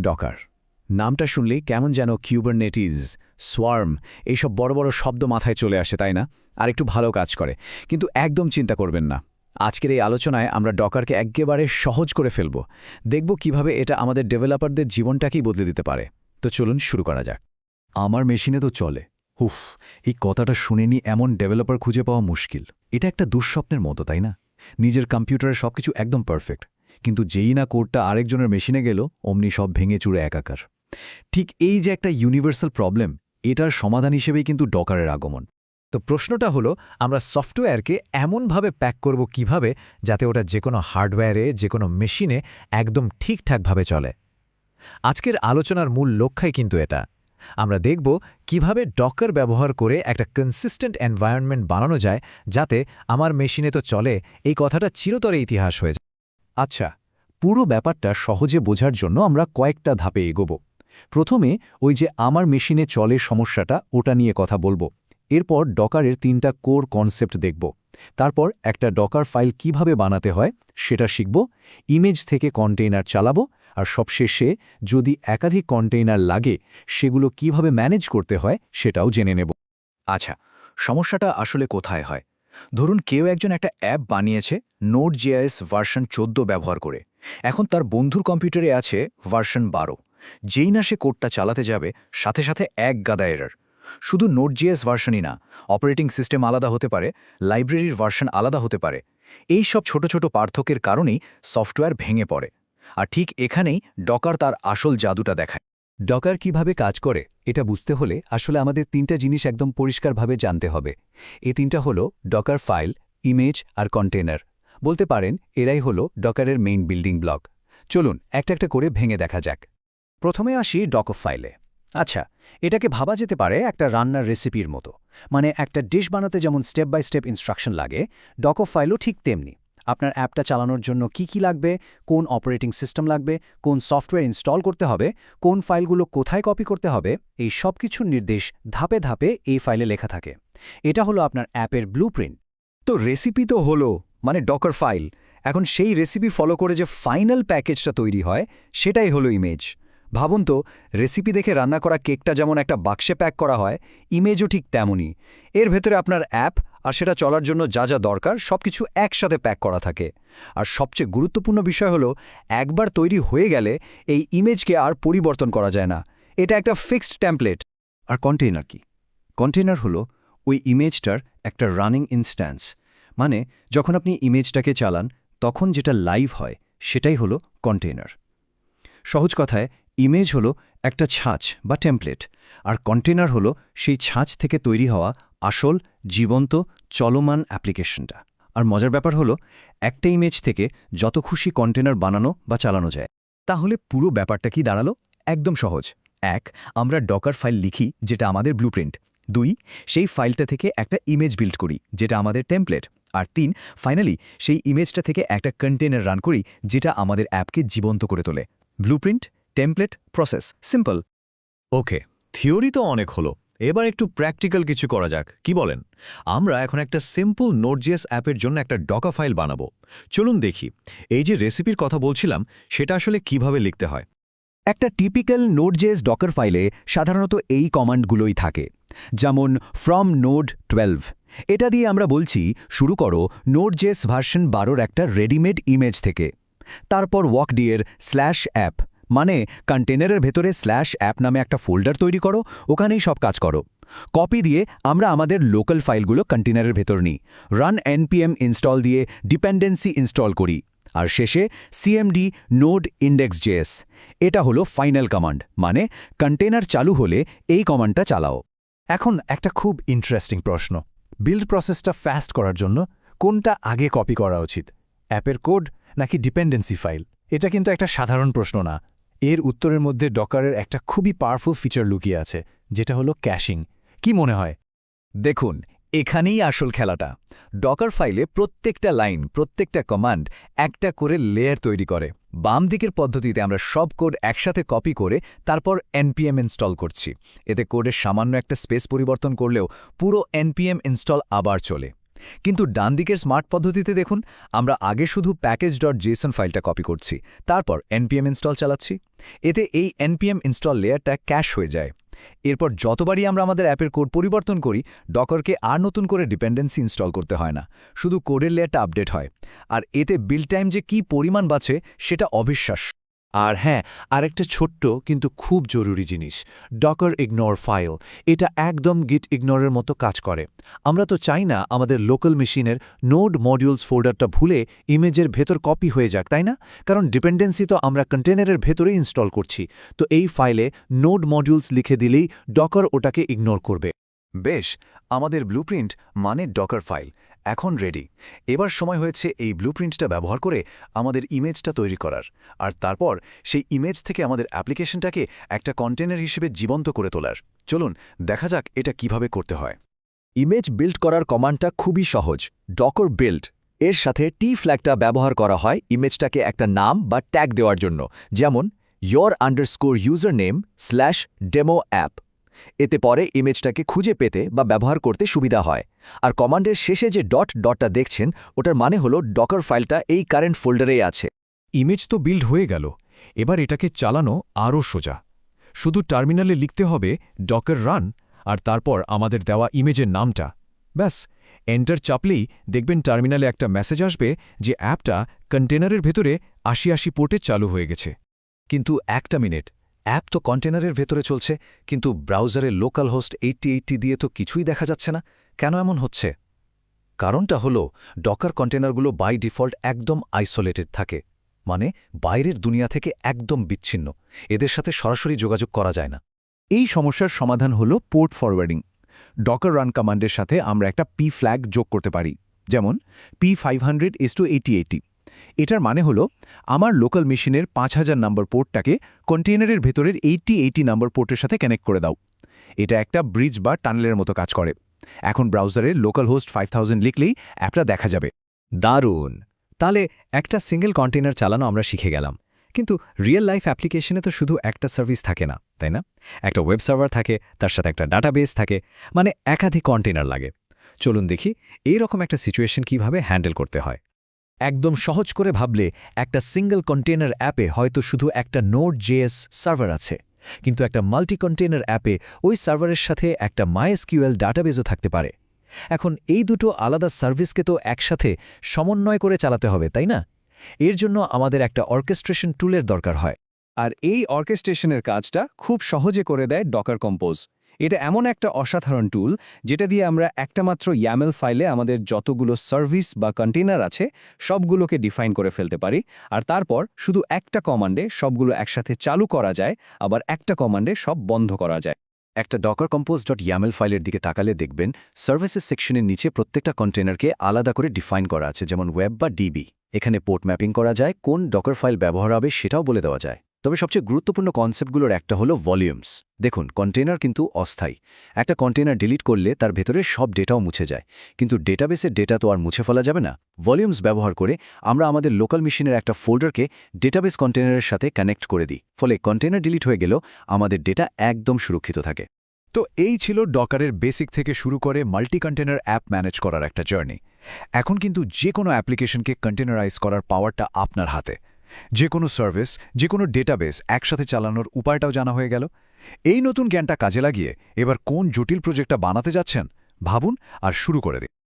Docker নামটা শুনলেই কেমন যেন কিউবারনেটিস সোয়ার্ম এইসব বড় বড় শব্দ মাথায় চলে আসে, তাই না? আর একটু ভালো কাজ করে। কিন্তু একদম চিন্তা করবেন না। আজকের এই আলোচনায় আমরা ডকারকে একেবারে সহজ করে ফেলব। দেখব কীভাবে এটা আমাদের ডেভেলপারদের জীবনটাকেই বদলে দিতে পারে। তো চলুন শুরু করা যাক। আমার মেশিনে তো চলে। হুফ এই কথাটা শুনেনি এমন ডেভেলপার খুঁজে পাওয়া মুশকিল। এটা একটা দুঃস্বপ্নের মতো, তাই না? নিজের কম্পিউটারে সবকিছু একদম পারফেক্ট কিন্তু যেই না কোডটা আরেকজনের মেশিনে গেল, অমনি সব ভেঙে চুড়ে একাকার। ঠিক এই যে একটা ইউনিভার্সাল প্রবলেম এটার সমাধান হিসেবেই কিন্তু ডকারের আগমন। তো প্রশ্নটা হলো, আমরা সফটওয়্যারকে এমনভাবে প্যাক করব কীভাবে, যাতে ওটা যে কোনো হার্ডওয়্যারে যে কোনো মেশিনে একদম ঠিকঠাকভাবে চলে? আজকের আলোচনার মূল লক্ষ্যই কিন্তু এটা। আমরা দেখব কীভাবে ডকার ব্যবহার করে একটা কনসিস্টেন্ট এনভায়রনমেন্ট বানানো যায়, যাতে আমার মেশিনে তো চলে, এই কথাটা চিরতরে ইতিহাস হয়ে যায়। আচ্ছা পুরো ব্যাপারটা সহজে বোঝার জন্য আমরা কয়েকটা ধাপে এগোব। প্রথমে ওই যে আমার মেশিনে চলে সমস্যাটা, ওটা নিয়ে কথা বলব। এরপর ডকারের তিনটা কোর কনসেপ্ট দেখব। তারপর একটা ডকার ফাইল কীভাবে বানাতে হয়, সেটা শিখব। ইমেজ থেকে কন্টেইনার চালাবো, আর সবশেষে যদি একাধিক কন্টেইনার লাগে, সেগুলো কীভাবে ম্যানেজ করতে হয়, সেটাও জেনে নেব। আচ্ছা সমস্যাটা আসলে কোথায় হয়? ধরুন কেউ একজন একটা অ্যাপ বানিয়েছে নোট জিআইএস ভার্সন ১৪ ব্যবহার করে। এখন তার বন্ধুর কম্পিউটারে আছে ভার্সন বারো। যেই না সে কোডটা চালাতে যাবে, সাথে সাথে এক গাদা এরার শুধু নোট জিএস ভার্সনই না, অপারেটিং সিস্টেম আলাদা হতে পারে, লাইব্রেরির ভার্সন আলাদা হতে পারে। এই সব ছোট ছোট পার্থক্যের কারণেই সফটওয়্যার ভেঙে পড়ে। আর ঠিক এখানেই ডকার তার আসল জাদুটা দেখায়। ডকার কীভাবে কাজ করে, এটা বুঝতে হলে আসলে আমাদের তিনটা জিনিস একদম পরিষ্কারভাবে জানতে হবে। এই তিনটা হলো ডকার ফাইল, ইমেজ আর কন্টেনার বলতে পারেন, এরাই হলো ডকারের মেইন বিল্ডিং ব্লক। চলুন, একটা একটা করে ভেঙে দেখা যাক। প্রথমে আসি ডকর ফাইলে। আচ্ছা এটাকে ভাবা যেতে পারে একটা রান্নার রেসিপির মতো। মানে একটা ডিশ বানাতে যেমন স্টেপ বাই স্টেপ ইনস্ট্রাকশন লাগে ডকর ফাইলও ঠিক তেমনি। আপনার অ্যাপটা চালানোর জন্য কি কি লাগবে, কোন অপারেটিং সিস্টেম লাগবে, কোন সফটওয়্যার ইনস্টল করতে হবে, কোন ফাইলগুলো কোথায় কপি করতে হবে, এই সব কিছুর নির্দেশ ধাপে ধাপে এই ফাইলে লেখা থাকে। এটা হলো আপনার অ্যাপের ব্লুপ্রিন্ট। তো রেসিপি তো হলো মানে ডকার ফাইল। এখন সেই রেসিপি ফলো করে যে ফাইনাল প্যাকেজটা তৈরি হয়, সেটাই হলো ইমেজ। ভাবুন তো, রেসিপি দেখে রান্না করা কেকটা যেমন একটা বাক্সে প্যাক করা হয়, ইমেজও ঠিক তেমনই। এর ভেতরে আপনার অ্যাপ আর সেটা চলার জন্য যা যা দরকার সবকিছু একসাথে প্যাক করা থাকে। আর সবচেয়ে গুরুত্বপূর্ণ বিষয় হলো, একবার তৈরি হয়ে গেলে এই ইমেজকে আর পরিবর্তন করা যায় না। এটা একটা ফিক্সড ট্যাম্পলেট আর কন্টেইনার কি? কন্টেইনার হলো ওই ইমেজটার একটা রানিং ইনস্ট্যান্স মানে যখন আপনি ইমেজটাকে চালান, তখন যেটা লাইভ হয়, সেটাই হলো কন্টেইনার সহজ কথায় ইমেজ হলো একটা ছাঁচ বা টেমপ্লেট আর কন্টেনার হলো সেই ছাঁচ থেকে তৈরি হওয়া আসল, জীবন্ত, চলমান অ্যাপ্লিকেশনটা। আর মজার ব্যাপার হলো, একটা ইমেজ থেকে যত খুশি কন্টেনার বানানো বা চালানো যায়, তাহলে পুরো ব্যাপারটা কি দাঁড়াল? একদম সহজ। এক, আমরা ডকার ফাইল লিখি, যেটা আমাদের ব্লুপ্রিন্ট দুই, সেই ফাইলটা থেকে একটা ইমেজ বিল্ড করি, যেটা আমাদের টেমপ্লেট আর তিন ফাইনালি সেই ইমেজটা থেকে একটা কন্টেনার রান করি, যেটা আমাদের অ্যাপকে জীবন্ত করে তোলে। Blueprint template process simple okay theory তো অনেক হলো। এবার একটু প্র্যাকটিক্যাল কিছু করা যাক। কি বলেন? আমরা এখন একটা সিম্পল নোটজিএস অ্যাপের জন্য একটা ডকা ফাইল বানাবো। চলুন দেখি, এই যে রেসিপির কথা বলছিলাম, সেটা আসলে কীভাবে লিখতে হয়? একটা টিপিক্যাল নোটজেস ডকার ফাইলে সাধারণত এই কমান্ডগুলোই থাকে, যেমন ফ্রম নোড টুয়েলভ এটা দিয়ে আমরা বলছি, শুরু করো নোটজেস ভার্সন বারোর একটা রেডিমেড ইমেজ থেকে, তারপর ওয়াকডিয়ের স্ল্যাশ অ্যাপ মানে কন্টেনারের ভেতরে স্ল্যাশ অ্যাপ নামে একটা ফোল্ডার তৈরি করো, ওখানেই সব কাজ করো। কপি দিয়ে আমরা আমাদের লোকাল ফাইলগুলো কন্টেনারের ভেতর নিই। রান এনপিএম ইনস্টল দিয়ে ডিপেন্ডেন্সি ইনস্টল করি। আর শেষে সিএমডি নোড ইন্ডেক্স জেএস। এটা হলো ফাইনাল কমান্ড মানে কন্টেনার চালু হলে এই কমান্ডটা চালাও। এখন একটা খুব ইন্টারেস্টিং প্রশ্ন। বিল্ড প্রসেসটা ফাস্ট করার জন্য কোনটা আগে কপি করা উচিত? অ্যাপের কোড নাকি ডিপেন্ডেন্সি ফাইল? এটা কিন্তু একটা সাধারণ প্রশ্ন না। এর উত্তরের মধ্যে ডকারের একটা খুবই পাওয়ারফুল ফিচার লুকিয়ে আছে, যেটা হলো ক্যাশিং কি মনে হয়? দেখুন, এখানেই আসল খেলাটা। ডকার ফাইলে প্রত্যেকটা লাইন প্রত্যেকটা কমান্ড একটা করে লেয়ার তৈরি করে। বাম দিকের পদ্ধতিতে আমরা সব কোড একসাথে কপি করে তারপর এনপিএম ইনস্টল করছি। এতে কোডের সামান্য একটা স্পেস পরিবর্তন করলেও পুরো এনপিএম ইনস্টল আবার চলে। কিন্তু ডান দিকের স্মার্ট পদ্ধতিতে দেখুন, আমরা আগে শুধু প্যাকেজ ডট জেসন ফাইলটা কপি করছি, তারপর এনপিএম ইনস্টল চালাচ্ছি। এতে এই এনপিএম ইনস্টল লেয়ারটা ক্যাশ হয়ে যায়। এরপর যতবারই আমরা আমাদের অ্যাপের কোড পরিবর্তন করি ডকরকে আর নতুন করে ডিপেন্ডেন্সি ইনস্টল করতে হয় না। শুধু কোডের লেয়ারটা আপডেট হয়। আর এতে বিল টাইম যে কি পরিমাণ বাঁচে, সেটা অবিশ্বাস্য। আর হ্যাঁ আরেকটা ছোট্ট কিন্তু খুব জরুরি জিনিস ডকার ইগনোর ফাইল এটা একদম গিট ইগনোরের মতো কাজ করে। আমরা তো চাই না আমাদের লোকাল মেশিনের নোড মডিউলস ফোল্ডারটা ভুলে ইমেজের ভেতর কপি হয়ে যাক, তাই না? কারণ ডিপেন্ডেন্সি তো আমরা কন্টেনারের ভেতরেই ইনস্টল করছি। তো এই ফাইলে নোড মডিউলস লিখে দিলেই ডকার ওটাকে ইগনোর করবে। বেশ, আমাদের ব্লুপ্রিন্ট মানে ডকার ফাইল এখন রেডি এবার সময় হয়েছে এই ব্লুপ্রিন্টটা ব্যবহার করে আমাদের ইমেজটা তৈরি করার। আর তারপর সেই ইমেজ থেকে আমাদের অ্যাপ্লিকেশনটাকে একটা কন্টেনার হিসেবে জীবন্ত করে তোলার। চলুন, দেখা যাক এটা কীভাবে করতে হয়। ইমেজ বিল্ড করার কমান্ডটা খুবই সহজ। ডকর বিল্ড এর সাথে টি ফ্ল্যাগটা ব্যবহার করা হয় ইমেজটাকে একটা নাম বা ট্যাগ দেওয়ার জন্য। যেমন your underscore user name slash demo app এতে পরে ইমেজটাকে খুঁজে পেতে বা ব্যবহার করতে সুবিধা হয়। আর কমান্ডের শেষে যে ডট ডটটা দেখছেন ওটার মানে হলো ডকার ফাইলটা এই কারেন্ট ফোল্ডারেই আছে। ইমেজ তো বিল্ড হয়ে গেল এবার এটাকে চালানো আরও সোজা। শুধু টার্মিনালে লিখতে হবে ডকার রান আর তারপর আমাদের দেওয়া ইমেজের নামটা। ব্যাস এন্টার চাপলেই দেখবেন টার্মিনালে একটা মেসেজ আসবে যে অ্যাপটা কন্টেনারের ভেতরে আশি আশি পোর্টে চালু হয়ে গেছে। কিন্তু একটা মিনিট অ্যাপ তো কন্টেনারের ভেতরে চলছে, কিন্তু ব্রাউজারে লোকাল হোস্ট এইটটি এইটটি দিয়ে তো কিছুই দেখা যাচ্ছে না। কেন এমন হচ্ছে? কারণটা হলো, ডকার কন্টেনারগুলো বাই ডিফল্ট একদম আইসোলেটেড থাকে। মানে বাইরের দুনিয়া থেকে একদম বিচ্ছিন্ন। এদের সাথে সরাসরি যোগাযোগ করা যায় না। এই সমস্যার সমাধান হল পোর্ট ফরওয়ার্ডিং। ডকার রান কমান্ডের সাথে আমরা একটা পি ফ্ল্যাগ যোগ করতে পারি। যেমন, P five hundred S two eighty eighty এটার মানে হল, আমার লোকাল মেশিনের পাঁচ হাজার নম্বর পোর্টটাকে কন্টেনারের ভেতরের এইটি এইটি নম্বর পোর্টের সাথে কানেক্ট করে দাও। এটা একটা ব্রিজ বা টানেলের মতো কাজ করে। এখন ব্রাউজারে লোকাল হোস্ট ফাইভ থাউজেন্ড লিখলেই অ্যাপটা দেখা যাবে। দারুণ! তাহলে একটা সিঙ্গেল কন্টেনার চালানো আমরা শিখে গেলাম। কিন্তু রিয়েল লাইফ অ্যাপ্লিকেশনে তো শুধু একটা সার্ভিস থাকে না, তাই না? একটা ওয়েব সার্ভার থাকে, তার সাথে একটা ডাটাবেস থাকে মানে একাধিক কন্টেনার লাগে। চলুন দেখি এই রকম একটা সিচুয়েশন কীভাবে হ্যান্ডেল করতে হয়। একদম সহজ করে ভাবলে একটা সিঙ্গেল কন্টেনার অ্যাপে হয়তো শুধু একটা নোট জেএস সার্ভার আছে, কিন্তু একটা মাল্টি কন্টেনার অ্যাপে ওই সার্ভারের সাথে একটা মাইএসকিউএল ডাটাবেজও থাকতে পারে। এখন এই দুটো আলাদা সার্ভিসকে তো একসাথে সমন্বয় করে চালাতে হবে, তাই না? এর জন্য আমাদের একটা অর্কেস্ট্রেশন টুলের দরকার হয়। আর এই অর্কেস্ট্রেশনের কাজটা খুব সহজে করে দেয় ডকার কম্পোজ এটা এমন একটা অসাধারণ টুল যেটা দিয়ে আমরা একটা মাত্র ইয়ামেল ফাইলে আমাদের যতগুলো সার্ভিস বা কন্টেনার আছে, সবগুলোকে ডিফাইন করে ফেলতে পারি। আর তারপর শুধু একটা কমান্ডে সবগুলো একসাথে চালু করা যায়, আবার একটা কমান্ডে সব বন্ধ করা যায়। একটা ডকার কম্পোজ ডট ইয়ামেল ফাইলের দিকে তাকালে দেখবেন সার্ভিসেস সেকশনের নিচে প্রত্যেকটা কন্টেনারকে আলাদা করে ডিফাইন করা আছে, যেমন ওয়েব বা ডিবি এখানে পোর্ট ম্যাপিং করা যায়, কোন ডকার ফাইল ব্যবহার হবে সেটাও বলে দেওয়া যায়। তবে সবচেয়ে গুরুত্বপূর্ণ কনসেপ্টগুলোর একটা হলো ভলিউমস দেখুন কন্টেনার কিন্তু অস্থায়ী। একটা কন্টেনার ডিলিট করলে তার ভেতরে সব ডেটাও মুছে যায়। কিন্তু ডেটাবেসের ডেটা তো আর মুছে ফেলা যাবে না। ভলিউমস ব্যবহার করে আমরা আমাদের লোকাল মেশিনের একটা ফোল্ডারকে ডেটাবেস কন্টেনারের সাথে কানেক্ট করে দিই। ফলে কন্টেনার ডিলিট হয়ে গেলেও আমাদের ডেটা একদম সুরক্ষিত থাকে। তো এই ছিল ডকারের বেসিক থেকে শুরু করে মাল্টি কন্টেনার অ্যাপ ম্যানেজ করার একটা জার্নি এখন কিন্তু যে কোনো অ্যাপ্লিকেশনকে কন্টেনারাইজ করার পাওয়ারটা আপনার হাতে। যে কোনো সার্ভিস, যে কোনো ডেটাবেস একসাথে চালানোর উপায়টাও জানা হয়ে গেল। এই নতুন জ্ঞানটা কাজে লাগিয়ে এবার কোন জটিল প্রজেক্টটা বানাতে যাচ্ছেন, ভাবুন আর শুরু করে দিন।